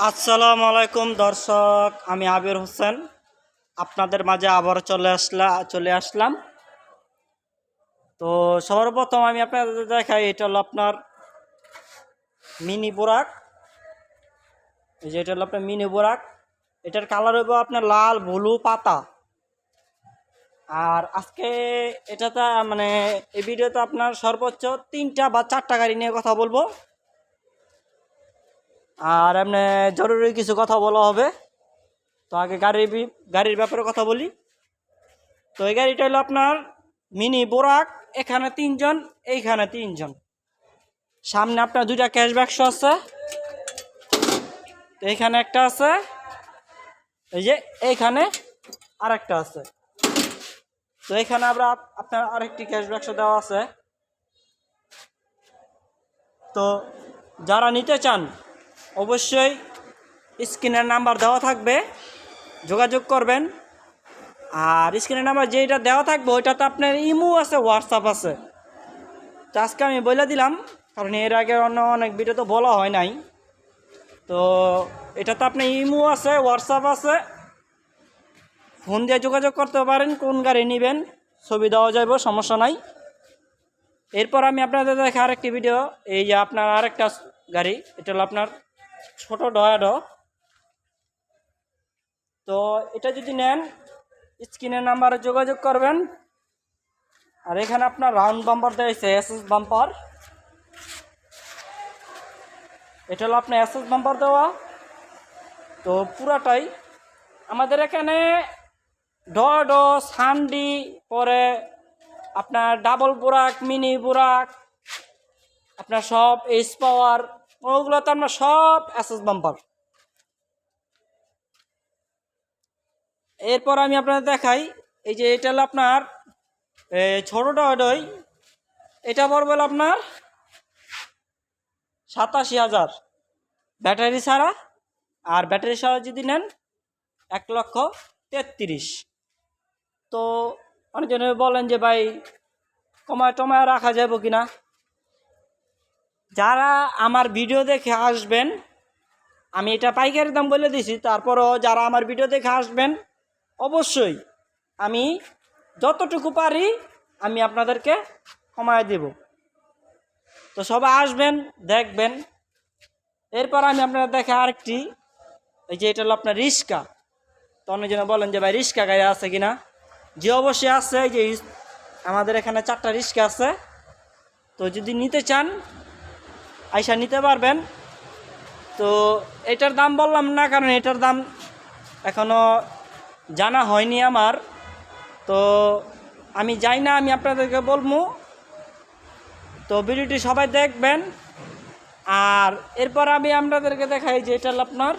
আসসালামু আলাইকুম দর্শক, আমি আবির হোসেন। আপনাদের মাঝে আবার চলে আসলা, চলে আসলাম। তো সবার প্রথম আমি আপনাদের দেখাই, এটা হলো আপনার মিনি বোরাক। এই যে এটা হলো আপনার মিনি বোরাক। এটার কালার হইব আপনার লাল, ব্লু পাতা। আর আজকে এটাতে মানে এই ভিডিওতে আপনার সর্বোচ্চ তিনটা বা চারটা গাড়ি নিয়ে কথা বলব। আর এমনি জরুরি কিছু কথা বলা হবে। তো আগে গাড়ির গাড়ির ব্যাপারে কথা বলি। তো এই গাড়িটা হলো আপনার মিনি বোরাক, এখানে তিনজন, এইখানে তিনজন। সামনে আপনার দুইটা ক্যাশ বাক্স আছে। এইখানে একটা আছে। এই যে এইখানে আরেকটা আছে। তো এখানে আমরা আপনার আরেকটি ক্যাশ বাক্স দেওয়া আছে। তো যারা নিতে চান অবশ্যই স্ক্রিনের নাম্বার দেওয়া থাকবে, যোগাযোগ করবেন। আর স্ক্রিনের নাম্বার যেটা দেওয়া থাকবে, ওইটাতে আপনার ইমো আছে, হোয়াটসঅ্যাপ আছে। তো আজকে আমি বলে দিলাম, কারণ এর আগে অন্য অনেক ভিডিও তো বলা হয় নাই। তো এটাতে আপনার ইমো আছে, হোয়াটসঅ্যাপ আছে। ফোন দিয়ে যোগাযোগ করতে পারেন, কোন গাড়ি নেবেন, ছবি দেওয়া যাবে সমস্যা নাই। এরপর আমি আপনাদের দেখে আরেকটি ভিডিও এই যে আপনার আরেকটা গাড়ি, এটা হলো আপনার ছোট ডয়াডো তো এটা যদি নেন স্ক্রিনের নাম্বারে যোগাযোগ করবেন। আর এখানে আপনার রাউন্ড বাম্পার দেওয়া হয়েছে এস এস বাম্পার এটা হলো আপনার এস এস বাম্পার দেওয়া। তো পুরাটাই আমাদের এখানে ডডো সান্ডি, পরে আপনার ডাবল বোরাক মিনি বুরাক, আপনার সব এইচ পাওয়ার ওগুলো তো আপনার সব অ্যাসেস বাম্পার এরপর আমি আপনাদের দেখাই, এই যে এটা হলো আপনার ছোটোটা ওই এটা পড়বে আপনার সাতাশি হাজার। ব্যাটারি ছাড়া, আর ব্যাটারি ছাড়া যদি নেন, এক লক্ষ তেত্রিশ। তো অনেকজনে বলেন যে ভাই কমায় টমায় রাখা যাব কি না যারা আমার ভিডিও দেখে আসবেন, আমি এটা পাইকারি দাম বলে দিছি, তারপরও যারা আমার ভিডিও দেখে আসবেন, অবশ্যই আমি যতটুকু পারি আমি আপনাদেরকে কমায় দেব। তো সবাই আসবেন, দেখবেন। এরপর আমি আপনারা দেখে আরেকটি, এই যে এটা হলো আপনার রিস্কা। তো অনেকজনে বলেন যে, ভাই, রিস্কা গাড়ি আছে কিনা? যে অবশ্যই আছে যে আমাদের এখানে চারটা রিস্কা আছে। তো যদি নিতে চান আইসা নিতে পারবেন। তো এটার দাম বললাম না, কারণ এটার দাম এখনও জানা হয়নি আমার। তো আমি যাই না, আমি আপনাদেরকে বলব। তো ভিডিওটি সবাই দেখবেন। আর এরপর আমি আপনাদেরকে দেখাই যে এটা আপনার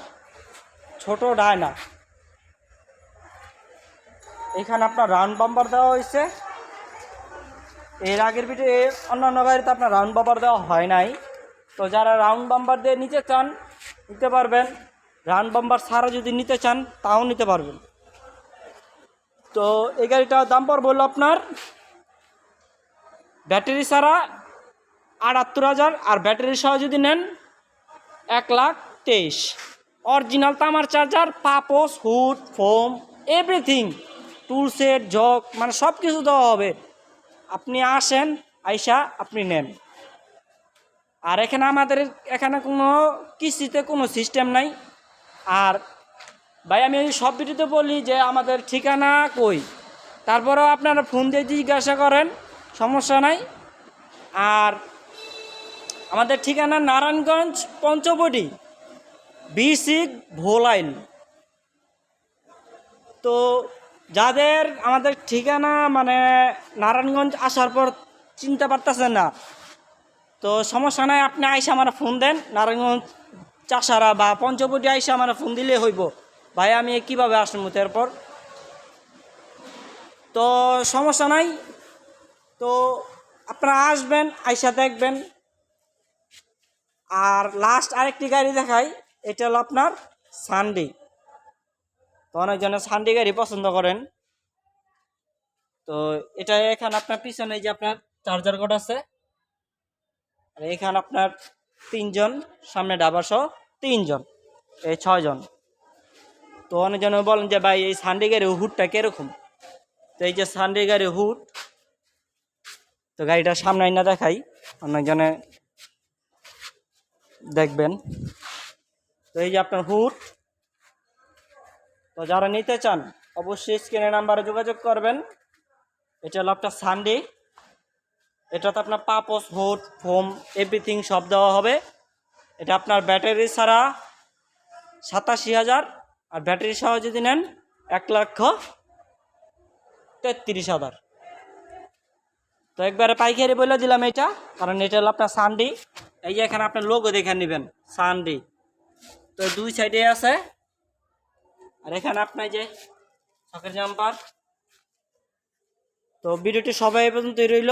ছোট ডায়না। এখানে আপনার রাউন্ড বাম্বার দেওয়া হয়েছে। এর আগের ভিডিও অন্যান্য গাড়িতে আপনার রাউন্ড বাম্বার দেওয়া হয় নাই। তো যারা রাউন্ড বাম্বার দিয়ে নিতে চান, নিতে পারবেন। রাউন্ড বাম্বার ছাড়া যদি নিতে চান, তাও নিতে পারবেন। তো এই গাড়িটার দাম পড়বে হলো আপনার ব্যাটারি ছাড়া আটাত্তর হাজার, আর ব্যাটারি সহ যদি নেন, এক লাখ তেইশ। অরিজিনাল তামার charger পাপোস hood, foam everything tool set jug মানে সব কিছু দেওয়া হবে। আপনি আসেন, আইসা আপনি নেন। আর এখানে আমাদের এখানে কোনো কিস্তিতে কোনো সিস্টেম নাই। আর ভাই, আমি সব ভিডিওতে বলি যে আমাদের ঠিকানা কই? তারপরেও আপনারা ফোন দিয়ে জিজ্ঞাসা করেন, সমস্যা নাই। আর আমাদের ঠিকানা নারায়ণগঞ্জ পঞ্চবটি বিসিক ভোলাইল তো যাদের আমাদের ঠিকানা মানে নারায়ণগঞ্জ আসার পর চিনতে পারতেছেন না তো সমস্যা নাই, আপনি আইসা আমার ফোন দেন। নারায়ণগঞ্জ চাষারা বা পঞ্চবটি আইসা আমার ফোন দিলে হইব। ভাই, আমি কীভাবে আসব তারপর তো সমস্যা নাই। তো আপনারা আসবেন, আইসা দেখবেন। আর লাস্ট আরেকটি গাড়ি দেখাই, এটা হলো আপনার সানডে তো অনেকজনে সানডে গাড়ি পছন্দ করেন। তো এটা এখানে আপনার পিছনে যে আপনার চার্জার কোড আছে। আর এখানে আপনার তিনজন, সামনে ডাবা সহ তিনজন, এই ছয়জন। তো অনেকজন বলেন যে, ভাই, এই সানডে গাড়ির হুডটা কীরকম? তো এই যে সানডে হুড, তো গাড়িটা সামনে না দেখাই, অনেকজনে দেখবেন। তো এই যে আপনার হুড, তো যারা নিতে চান, অবশ্যই স্ক্রিনের নাম্বারে যোগাযোগ করবেন। এটা হলো আপনার সানডে। এটাতে আপনার পাপস হুড ফোম, এভরিথিং সব দেওয়া হবে। এটা আপনার ব্যাটারি ছাড়া সাতাশি হাজার, আর ব্যাটারি সহ যদি নেন এক লক্ষ তেত্রিশ হাজার। তো একবারে পাইকারি বলে দিলাম এটা, কারণ এটা হলো আপনার সানডি। এই যে এখানে আপনার লোগো দেখে নেবেন, সানডি। তো দুই সাইডে আছে। আর এখানে আপনার যে শখের জাম্পার। তো ভিডিওটি সবাই পর্যন্তই রইল।